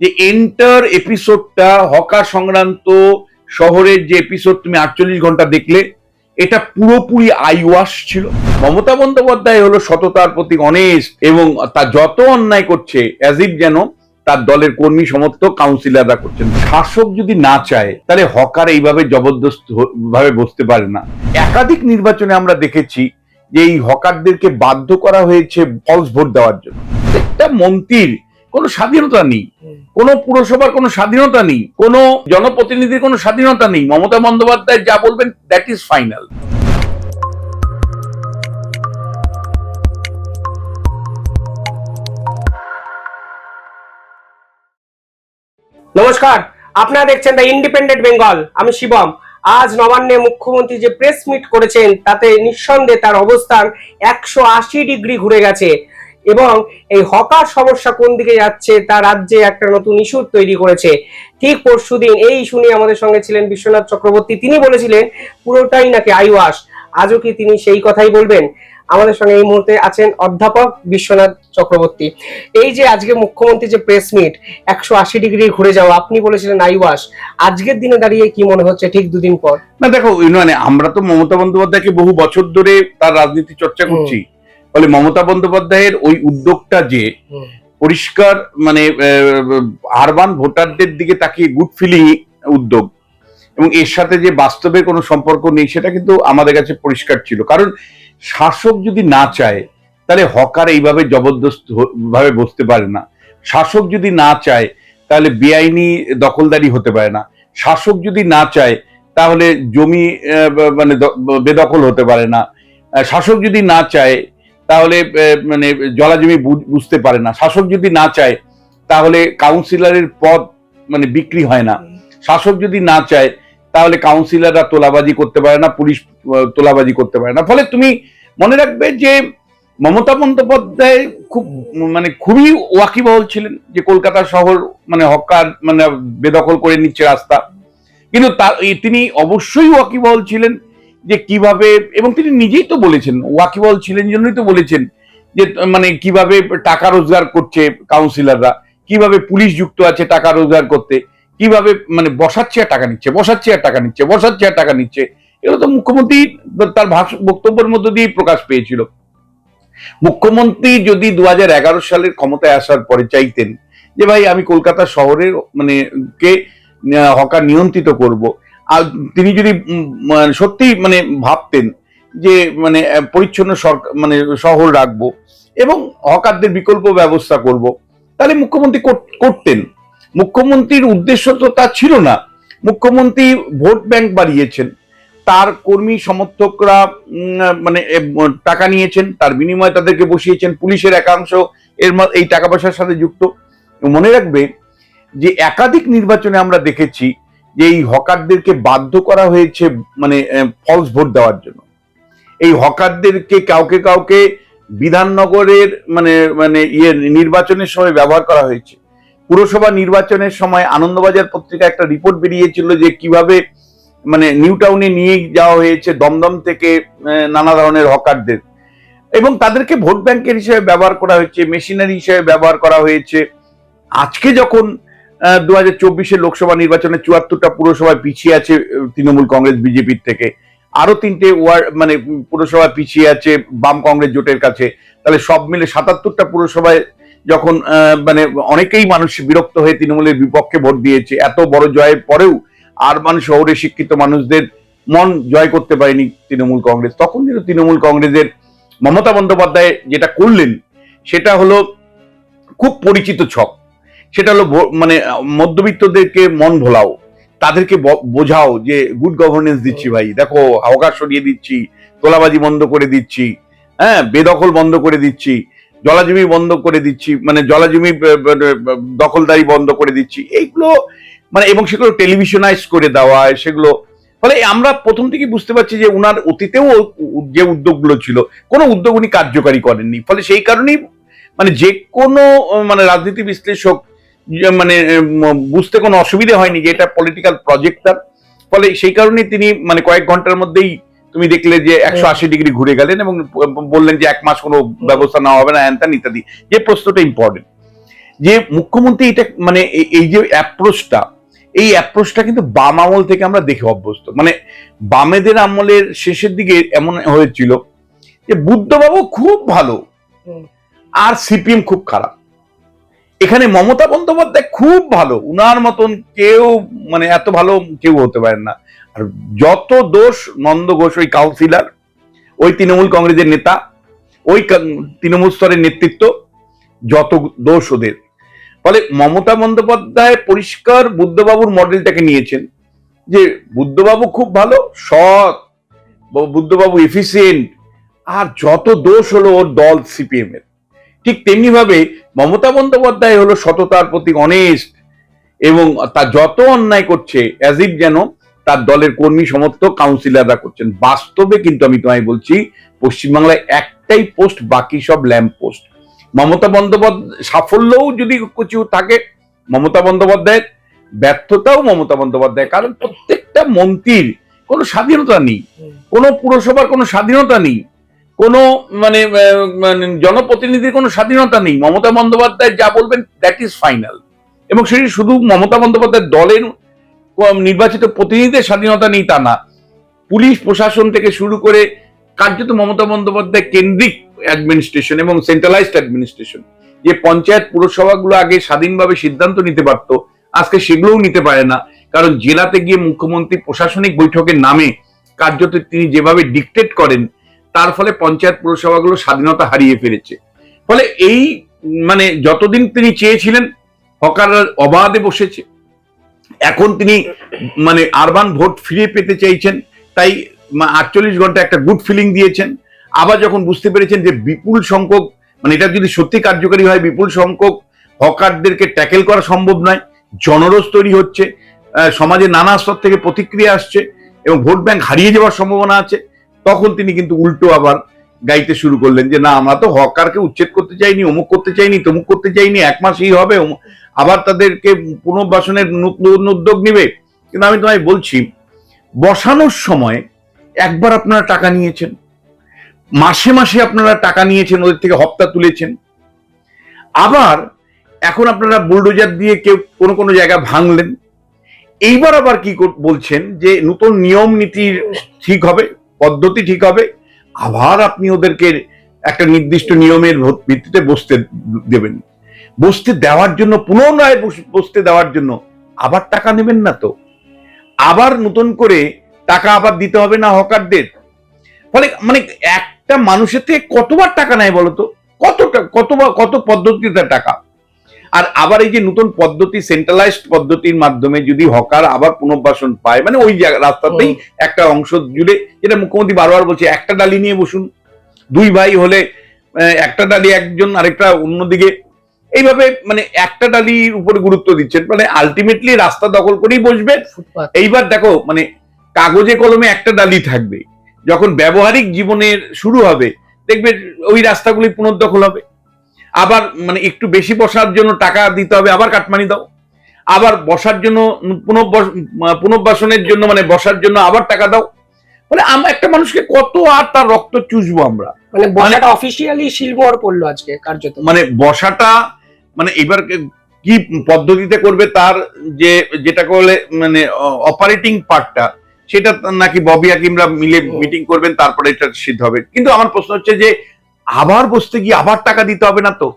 যে enter এপিসোডটা hawker সংক্রান্ত শহরের যে এপিসোড তুমি আটচল্লিশ ঘণ্টা দেখলে, এটা পুরোপুরি আই ওয়াশ ছিল। মমতা বন্দ্যোপাধ্যায় হলো সততার প্রতি অনেস্ট এবং তার যত অন্যায় করছে অ্যাজ ইফ যেন তার দলের কর্মী সমর্থক কাউন্সিলররা করছেন। শাসক যদি না চায়, তাহলে হকার এইভাবে জবরদস্ত ভাবে বসতে পারে না। একাধিক নির্বাচনে আমরা দেখেছি যে এই হকারদেরকে বাধ্য করা হয়েছে ফলস ভোট দেওয়ার জন্য। একটা মন্ত্রীর কোনো স্বাধীনতা নেই। কোনো পুরসভার কোনো স্বাধীনতা নেই। কোনো জনপ্রতিনিধির কোনো স্বাধীনতা নেই। মমতা বন্দ্যোপাধ্যায় যা বলবেন দ্যাট ইজ ফাইনাল নমস্কার। আপনারা দেখছেন দ্য ইন্ডিপেন্ডেন্ট বেঙ্গল আমি শিবম। আজ নবান্নে মুখ্যমন্ত্রী যে প্রেস মিট করেছেন তাতে নিঃসন্দেহে তার অবস্থান একশো আশি ডিগ্রি ঘুরে গেছে। এবং এই হকার সমস্যা কোন দিকে যাচ্ছে তা রাজ্যে একটা নতুন ইস্যু তৈরি করেছে। ঠিক পরশুদিন এই ইস্যু নিয়ে আমাদের সঙ্গে ছিলেন বিশ্বনাথ চক্রবর্তী। তিনি বলেছিলেন, পুরোটাই নাকি আইওয়াস আজও কি তিনি সেই কথাই বলবেন? আমাদের সঙ্গে এই মুহূর্তে আছেন অধ্যাপক বিশ্বনাথ চক্রবর্তী। এই যে আজকে মুখ্যমন্ত্রী যে প্রেস মিট একশো আশি ডিগ্রি ঘুরে যাওয়া, আপনি বলেছিলেন আইওয়াস আজকের দিনে দাঁড়িয়ে কি মনে হচ্ছে ঠিক দুদিন পর? না, দেখো মানে আমরা তো মমতা বন্দ্যোপাধ্যায়কে বহু বছর ধরে তার রাজনীতি চর্চা করছি। ফলে মমতা বন্দ্যোপাধ্যায়ের ওই উদ্যোগটা যে পরিষ্কার মানে আরবান ভোটারদের দিকে তাকিয়ে গুড ফিলিং উদ্যোগ এবং এর সাথে যে বাস্তবে কোনো সম্পর্ক নেই সেটা কিন্তু আমাদের কাছে পরিষ্কার ছিল। কারণ শাসক যদি না চায় তাহলে হকার এইভাবে জবরদস্ত ভাবে বসতে পারে না। শাসক যদি না চায় তাহলে বেআইনি দখলদারি হতে পারে না। শাসক যদি না চায় তাহলে জমি মানে বেদখল হতে পারে না। শাসক যদি না চায় তাহলে মানে জলাজমি বুঝতে পারে না। শাসক যদি না চায়, তাহলে কাউন্সিলরের পদ মানে বিক্রি হয় না। শাসক যদি না চায়, তাহলে কাউন্সিলররা তোলাবাজি করতে পারে না, পুলিশ তোলাবাজি করতে পারে না। ফলে তুমি মনে রাখবে যে, মমতা বন্দ্যোপাধ্যায় খুব মানে খুবই ওয়াকিবহল ছিলেন, যে কলকাতা শহর মানে হকার মানে বেদখল করে নিচ্ছে রাস্তা। কিন্তু তিনি অবশ্যই ওয়াকিবহল ছিলেন। যে কীভাবে, এবং তিনি নিজেই তো বলেছেন, ওয়াকিবল ছিলেন জন্যই তো বলেছেন, যে মানে কীভাবে টাকা রোজগার করছে কাউন্সিলররা কীভাবে পুলিশ যুক্ত আছে টাকা রোজগার করতে, কীভাবে মানে বসাচ্ছে আর টাকা নিচ্ছে বসাচ্ছে আর টাকা নিচ্ছে বসাচ্ছে আর টাকা নিচ্ছে, এগুলো তো মুখ্যমন্ত্রী তার বক্তব্যের মধ্য দিয়েই প্রকাশ পেয়েছিল। মুখ্যমন্ত্রী যদি দু হাজার এগারো সালের ক্ষমতায় আসার পরে চাইতেন যে ভাই আমি কলকাতা শহরের মানে কে হকার নিয়ন্ত্রিত করব আর তিনি যদি মানে সত্যি মানে ভাবতেন যে মানে পরিচ্ছন্ন সরকার মানে শহর রাখব এবং হকারদের বিকল্প ব্যবস্থা করব, তাহলে মুখ্যমন্ত্রী করতেন। মুখ্যমন্ত্রীর উদ্দেশ্য তো তা ছিল না। মুখ্যমন্ত্রী ভোট ব্যাংক বাড়িয়েছেন। তার কর্মী সমর্থকরা মানে টাকা নিয়েছেন। তার বিনিময়ে তাদেরকে বসিয়েছেন। পুলিশের একাংশ এর এই টাকা পয়সার সাথে যুক্ত। মনে রাখবে যে, একাধিক নির্বাচনে আমরা দেখেছি যে এই হকারদেরকে বাধ্য করা হয়েছে মানে ফলস ভোট দেওয়ার জন্য। এই হকারদেরকে কাউকে কাউকে বিধাননগরের মানে মানে ইয়ে নির্বাচনের সময় ব্যবহার করা হয়েছে। পুরসভা নির্বাচনের সময় আনন্দবাজার পত্রিকা একটা রিপোর্ট বেরিয়েছিল যে কীভাবে মানে নিউ টাউনে নিয়ে যাওয়া হয়েছে দমদম থেকে নানা ধরনের হকারদের। এবং তাদেরকে ভোট ব্যাংকের হিসেবে ব্যবহার করা হয়েছে, মেশিনারি হিসেবে ব্যবহার করা হয়েছে। আজকে যখন দু হাজার চব্বিশের লোকসভা নির্বাচনে চুয়াত্তরটা পুরসভায় পিছিয়ে আছে তৃণমূল কংগ্রেস, বিজেপির থেকে। আরও তিনটে ওয়ার্ড মানে পুরসভা পিছিয়ে আছে বাম কংগ্রেস জোটের কাছে। তাহলে সব মিলে সাতাত্তরটা পুরসভায় যখন মানে অনেকেই মানুষ বিরক্ত হয়ে তৃণমূলের বিপক্ষে ভোট দিয়েছে, এত বড় জয়ের পরেও আর মানুষ শহরে শিক্ষিত মানুষদের মন জয় করতে পারেনি তৃণমূল কংগ্রেস। তখন কিন্তু তৃণমূল কংগ্রেসের মমতা বন্দ্যোপাধ্যায় যেটা করলেন, সেটা হলো খুব পরিচিত ছক। সেটা হলো মানে মধ্যবিত্তদেরকে মন ভোলাও তাদেরকে বোঝাও যে গুড গভর্নেন্স দিচ্ছি ভাই। দেখো আওকাশ সরিয়ে দিচ্ছি তোলাবাজি বন্ধ করে দিচ্ছি হ্যাঁ বেদখল বন্ধ করে দিচ্ছি জলাজমি বন্ধ করে দিচ্ছি মানে জলাজমি দখলদারি বন্ধ করে দিচ্ছি এইগুলো মানে এবং সেগুলো টেলিভিশনাইজ করে দেওয়া সেগুলো ফলে আমরা প্রথম থেকে বুঝতে পারছি যে উনার অতীতেও যে উদ্যোগগুলো ছিল কোনো উদ্যোগ উনি কার্যকারী করেননি। ফলে সেই কারণেই মানে যে কোনো মানে রাজনীতি বিশ্লেষক মানে বুঝতে কোনো অসুবিধা হয়নি যে এটা পলিটিক্যাল প্রজেক্ট তার। ফলে সেই কারণেই তিনি মানে কয়েক ঘণ্টার মধ্যেই তুমি দেখলে যে একশো আশি ডিগ্রি ঘুরে গেলেন এবং বললেন যে এক মাস কোনো ব্যবস্থা নেওয়া হবে না হ্যান ইত্যাদি। যে প্রশ্নটা ইম্পর্টেন্ট যে মুখ্যমন্ত্রী এটা মানে এই- এই যে অ্যাপ্রোচটা এই অ্যাপ্রোচটা কিন্তু বাম আমল থেকে আমরা দেখে অভ্যস্ত। মানে বামেদের আমলের শেষের দিকে এমন হয়েছিল যে বুদ্ধবাবু খুব ভালো আর সিপিএম খুব খারাপ। এখানে মমতা বন্দ্যোপাধ্যায় খুব ভালো। উনার মতন কেউ মানে এত ভালো কেউ হতে পারে না। আর যত দোষ নন্দ ঘোষ, ওই কাউন্সিলার, ওই তৃণমূল কংগ্রেসের নেতা, ওই তৃণমূল স্তরের নেতৃত্ব, যত দোষ ওদের। ফলে মমতা বন্দ্যোপাধ্যায় পরিষ্কার বুদ্ধবাবুর মডেলটাকে নিয়েছেন যে বুদ্ধবাবু খুব ভালো, সৎ বুদ্ধবাবু এফিসিয়েন্ট আর যত দোষ হলো ওর দল সিপিএম এর। ঠিক তেমনি ভাবে মমতা বন্দ্যোপাধ্যায় হলো সততার প্রতি অনেস্ট এবং তার যত অন্যায় করছে অ্যাজ ইফ যেন তার দলের কর্মী সমর্থক কাউন্সিলররা করছেন। বাস্তবে কিন্তু আমি তোমায় বলছি, পশ্চিমবাংলায় একটাই পোস্ট বাকি সব ল্যাম্প পোস্ট মমতা বন্দ্যোপাধ্যায়, সাফল্যও যদি কিছু থাকে, মমতা বন্দ্যোপাধ্যায়ের, ব্যর্থতাও মমতা বন্দ্যোপাধ্যায় কারণ প্রত্যেকটা মন্ত্রীর কোনো স্বাধীনতা নেই। কোনো পুরসভার কোনো স্বাধীনতা নেই। কোনো মানে মানে জনপ্রতিনিধির কোনো স্বাধীনতা নেই। মমতা বন্দ্যোপাধ্যায় যা বলবেন দ্যাট ইজ ফাইনাল এবং সেটি শুধু মমতা বন্দ্যোপাধ্যায়ের দলের নির্বাচিত প্রতিনিধিদের স্বাধীনতা নেই তা না। পুলিশ প্রশাসন থেকে শুরু করে কার্যত মমতা বন্দ্যোপাধ্যায় কেন্দ্রিক অ্যাডমিনিস্ট্রেশন এবং সেন্ট্রালাইজড অ্যাডমিনিস্ট্রেশন যে পঞ্চায়েত পুরসভাগুলো আগে স্বাধীনভাবে সিদ্ধান্ত নিতে পারতো, আজকে সেগুলোও নিতে পারে না। কারণ জেলাতে গিয়ে মুখ্যমন্ত্রী প্রশাসনিক বৈঠকের নামে কার্যত তিনি যেভাবে ডিকটেট করেন তার ফলে পঞ্চায়েত পুরসভাগুলো স্বাধীনতা হারিয়ে ফেলেছে। ফলে এই মানে যতদিন তিনি চেয়েছিলেন, হকাররা অবাধে বসেছে। এখন তিনি মানে আরবান ভোট ফিরে পেতে চাইছেন, তাই আটচল্লিশ ঘণ্টা একটা গুড ফিলিং দিয়েছেন। আবার যখন বুঝতে পেরেছেন যে বিপুল সংখ্যক মানে এটা যদি সত্যি কার্যকরী হয়, বিপুল সংখ্যক হকারদেরকে ট্যাকেল করা সম্ভব নয়, জনরোষ তৈরি হচ্ছে সমাজে নানা স্তর থেকে প্রতিক্রিয়া আসছে এবং ভোট ব্যাংক হারিয়ে যাওয়ার সম্ভাবনা আছে। তখন তিনি কিন্তু উল্টো আবার গাইতে শুরু করলেন যে, না, আমরা তো হকারকে উচ্ছেদ করতে চাইনি, অমুক করতে চাইনি, তমুক করতে চাইনি, এক মাসেই হবে আবার তাদেরকে পুনর্বাসনের নতুন উদ্যোগ নিবে। কিন্তু আমি তোমায় বলছি, বসানোর সময় একবার আপনারা টাকা নিয়েছেন, মাসে মাসে আপনারা টাকা নিয়েছেন, ওদের থেকে হপ্তা তুলেছেন। আবার এখন আপনারা বুলডোজার দিয়ে কেউ কোনো কোনো জায়গা ভাঙলেন। এইবার আবার কি বলছেন যে, নতুন নিয়ম নীতির ঠিক হবে? পদ্ধতি ঠিক হবে, আবার আপনি ওদেরকে একটা নির্দিষ্ট নিয়মের ভিত্তিতে বসতে দেবেন। বসতে দেওয়ার জন্য পুনরায় বসতে দেওয়ার জন্য আবার টাকা নেবেন না তো। আবার নতুন করে টাকা আবার দিতে হবে না হকারদের। ফলে মানে একটা মানুষের থেকে কতবার টাকা নেয় বলতো? কত কতবার কত পদ্ধতিতে টাকা? আর আবার এই যে নতুন পদ্ধতি সেন্ট্রালাইজড পদ্ধতির মাধ্যমে যদি হকার আবার পুনর্বাসন পায় মানে ওই জায়গা রাস্তাতেই একটা অংশ জুড়ে যেটা মুখ্যমন্ত্রী বারবার বলছে একটা ডালি নিয়ে বসুন। দুই ভাই হলে একটা ডালি একজন আরেকটা অন্যদিকে। এইভাবে মানে একটা ডালির উপরে গুরুত্ব দিচ্ছেন মানে আলটিমেটলি রাস্তা দখল করেই বসবে। এইবার দেখো মানে কাগজে কলমে একটা ডালি থাকবে। যখন ব্যবহারিক জীবনের শুরু হবে দেখবে ওই রাস্তাগুলি পুনর্দখল হবে। আবার মানে একটু বেশি বসার জন্য টাকা দিতে হবে আবার কাটমানি দাও। আবার বসার জন্য পুনর্বাসনের জন্য মানে বসার জন্য আবার টাকা দাও। মানে আমরা একটা মানুষকে কত আর তার রক্ত চুষবো আমরা? মানে বসাটা অফিসিয়ালি শিলমোহর পড়ল আজকে কার্যত। মানে বসাটা মানে এবার কি পদ্ধতিতে করবে তার যে যেটা করলে মানে অপারেটিং পার্টটা সেটা নাকি ববি হাকিমরা মিলে মিটিং করবেন তারপরে এটা সিদ্ধ হবে। কিন্তু আমার প্রশ্ন হচ্ছে যে আবার বসতে গিয়ে আবার টাকা দিতে হবে না তো?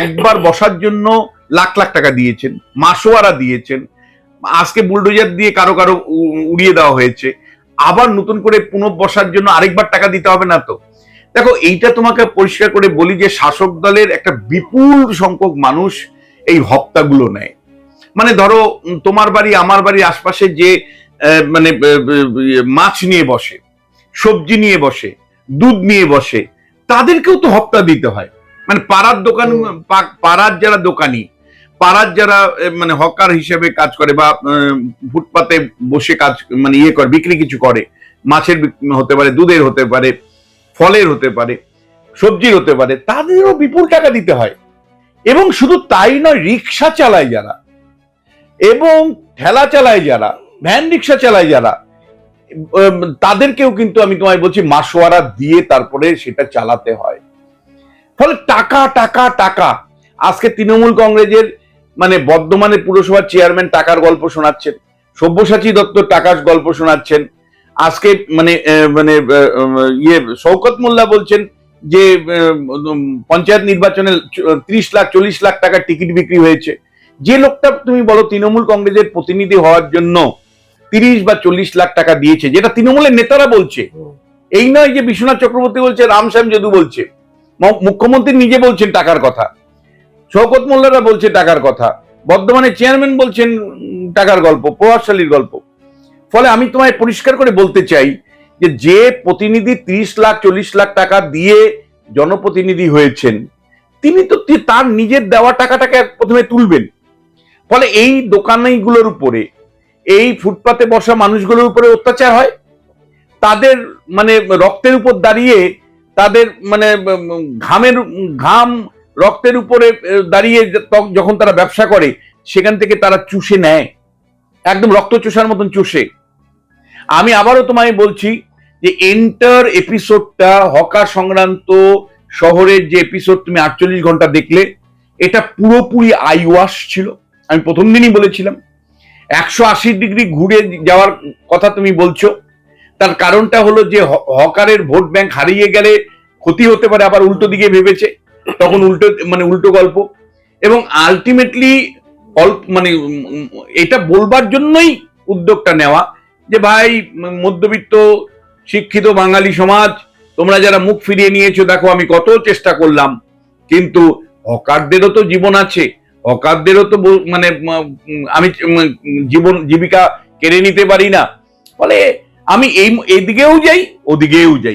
একবার বসার জন্য লাখ লাখ টাকা দিয়েছেন, মাসোয়ারা দিয়েছেন, আজকে বুলডোজার দিয়ে কারও কারও উড়িয়ে দেওয়া হয়েছে, আবার নতুন করে পুনঃবসার জন্য আরেকবার টাকা দিতে হবে না তো? দেখো, এইটা তোমাকে পরিষ্কার করে বলি যে শাসক দলের একটা বিপুল সংখ্যক মানুষ এই হপ্তাগুলো নেয়। মানে ধরো তোমার বাড়ি, আমার বাড়ির আশপাশে যে মানে মাছ নিয়ে বসে, সবজি নিয়ে বসে, দুধ নিয়ে বসে তাদেরকেও তো হপ্তা দিতে হয়। মানে পাড়ার দোকান পাড়ার যারা দোকানি পাড়ার যারা মানে হকার হিসেবে কাজ করে বা ফুটপাতে বসে কাজ মানে ইয়ে করে বিক্রি কিছু করে মাছের হতে পারে দুধের হতে পারে ফলের হতে পারে সবজির হতে পারে তাদেরও বিপুল টাকা দিতে হয়। এবং শুধু তাই নয় রিক্সা চালায় যারা এবং ঠেলা চালায় যারা ভ্যান রিক্সা চালায় যারা তাদেরকেও কিন্তু আমি তোমায় বলছি মাসোয়ারা দিয়ে তারপরে সেটা চালাতে হয়। ফলে টাকা টাকা টাকা। আজকে তৃণমূল কংগ্রেসের মানে বর্ধমানের পুরসভার চেয়ারম্যান টাকার গল্প শোনাচ্ছেন, সব্যসাচী দত্ত টাকার গল্প শোনাচ্ছেন। আজকে মানে মানে ইয়ে শওকত মোল্লা বলছেন যে পঞ্চায়েত নির্বাচনে ত্রিশ লাখ, চল্লিশ লাখ টাকার টিকিট বিক্রি হয়েছে। যে লোকটা তুমি বলো তৃণমূল কংগ্রেসের প্রতিনিধি হওয়ার জন্য তিরিশ বা চল্লিশ লাখ টাকা দিয়েছে, যেটা তৃণমূলের নেতারা বলছে। এই নয় যে বিশ্বনাথ চক্রবর্তী বলছে রামশ্যাম যদু বলছে। মুখ্যমন্ত্রী নিজে বলছেন টাকার কথা। শওকত মোল্লারা বলছে টাকার কথা। বর্ধমানের চেয়ারম্যান বলছেন টাকার গল্প প্রভাবশালীর গল্প। ফলে আমি তোমায় পরিষ্কার করে বলতে চাই যে যে প্রতিনিধি ত্রিশ লাখ, চল্লিশ লাখ টাকা দিয়ে জনপ্রতিনিধি হয়েছেন, তিনি তো তার নিজের দেওয়া টাকাটাকে প্রথমে তুলবেন। ফলে এই দোকানগুলোর উপরে এই ফুটপাতে বসা মানুষগুলোর উপরে অত্যাচার হয়? তাদের মানে রক্তের উপর দাঁড়িয়ে তাদের মানে ঘামের, ঘাম রক্তের উপরে দাঁড়িয়ে যখন তারা ব্যবসা করে, সেখান থেকে তারা চুষে নেয়। একদম রক্ত চুষার মতন চুষে। আমি আবারও তোমায় বলছি যে এন্টার এপিসোডটা হকার সংক্রান্ত শহরের যে এপিসোড, তুমি আটচল্লিশ ঘণ্টা দেখলে, এটা পুরোপুরি আইওয়াশ ছিল। আমি প্রথম দিনই বলেছিলাম। একশো আশি ডিগ্রি ঘুরে যাওয়ার কথা তুমি বলছো। তার কারণটা হলো যে হকারের ভোট ব্যাংক হারিয়ে গেলে ক্ষতি হতে পারে আবার উল্টো দিকে ভেবেছে। তখন উল্টো মানে উল্টো গল্প। এবং আলটিমেটলি অল্প মানে এটা বলবার জন্যই উদ্যোগটা নেওয়া যে ভাই, মধ্যবিত্ত, শিক্ষিত বাঙালি সমাজ, তোমরা যারা মুখ ফিরিয়ে নিয়েছো, দেখো আমি কত চেষ্টা করলাম। কিন্তু হকারদেরও তো জীবন আছে। হকারদেরও তো মানে আমি জীবন, জীবিকা কেড়ে নিতে পারি না। ফলে আমি এই, এদিকেও যাই, ওদিকেও যাই।